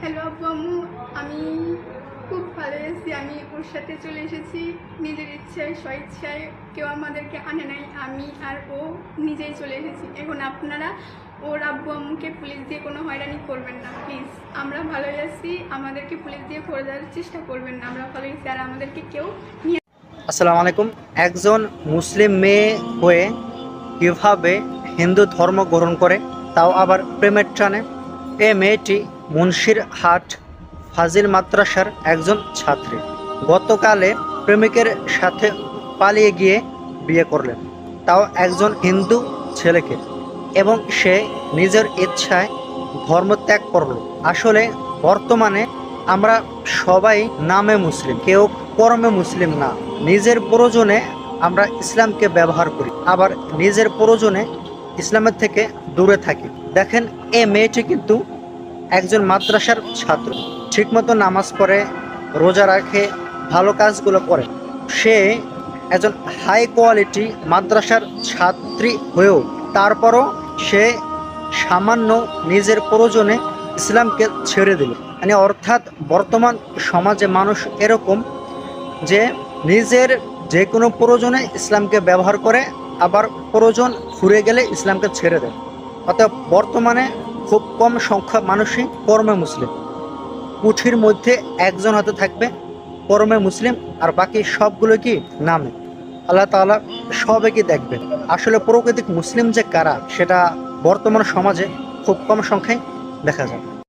Hello আব্বু আম্মু। আমি খুব ভালো আছি। আমি ওর সাথে চলে এসেছি। নিজের ইচ্ছায় স্বইচ্ছায়। কেউ আমাদেরকে আনে নাই। আমি আর ও নিজেই চলে এসেছি। এখন আপনারা ওর আব্বু আম্মুকে পুলিশ দিয়ে কোনো হয়রানি করবেন না। প্লিজ আমরা ভালোই আছি। আমাদেরকে পুলিশ দিয়ে করে দেওয়ার চেষ্টা করবেন না। আমরা ভালোই আছি। আর আমাদেরকে কেউ নিয়ে আসসালামু আলাইকুম। একজন মুসলিম মেয়ে হয়ে কীভাবে হিন্দু ধর্ম গ্রহণ করে? তাও আবার প্রেমের টানে। এ মেয়েটি মুন্সির হাট ফাজিল মাদ্রাসার একজন ছাত্রী। গতকালে প্রেমিকের সাথে পালিয়ে গিয়ে বিয়ে করলেন। তাও একজন হিন্দু ছেলেকে। এবং সে নিজের ইচ্ছায় ধর্ম ত্যাগ করল। আসলে বর্তমানে আমরা সবাই নামে মুসলিম। কেউ কর্মে মুসলিম না। নিজের প্রয়োজনে আমরা ইসলামকে ব্যবহার করি। আবার নিজের প্রয়োজনে ইসলামের থেকে দূরে থাকি। দেখেন, এ মেয়েটি কিন্তু একজন মাদ্রাসার ছাত্র। ঠিকমতো নামাজ পড়ে, রোজা রাখে, ভালো কাজগুলো করে। সে একজন হাই কোয়ালিটি মাদ্রাসার ছাত্রী হয়েও তারপরও সে সামান্য নিজের প্রয়োজনে ইসলামকে ছেড়ে দিল। মানে অর্থাৎ বর্তমান সমাজে মানুষ এরকম যে নিজের যে কোনো প্রয়োজনে ইসলামকে ব্যবহার করে, আবার প্রয়োজন ফুরে গেলে ইসলামকে ছেড়ে দেয়। অর্থাৎ বর্তমানে খুব কম সংখ্যা মানুষই পরমে মুসলিম। কুঠির মধ্যে একজন হয়তো থাকবে, পরমে মুসলিম, আর বাকি সবগুলো কি নামে? আল্লাহ তালা সবাইকে দেখবে। আসলে প্রকৃতিক মুসলিম যে কারা, সেটা বর্তমান সমাজে খুব কম সংখ্যায় দেখা যায়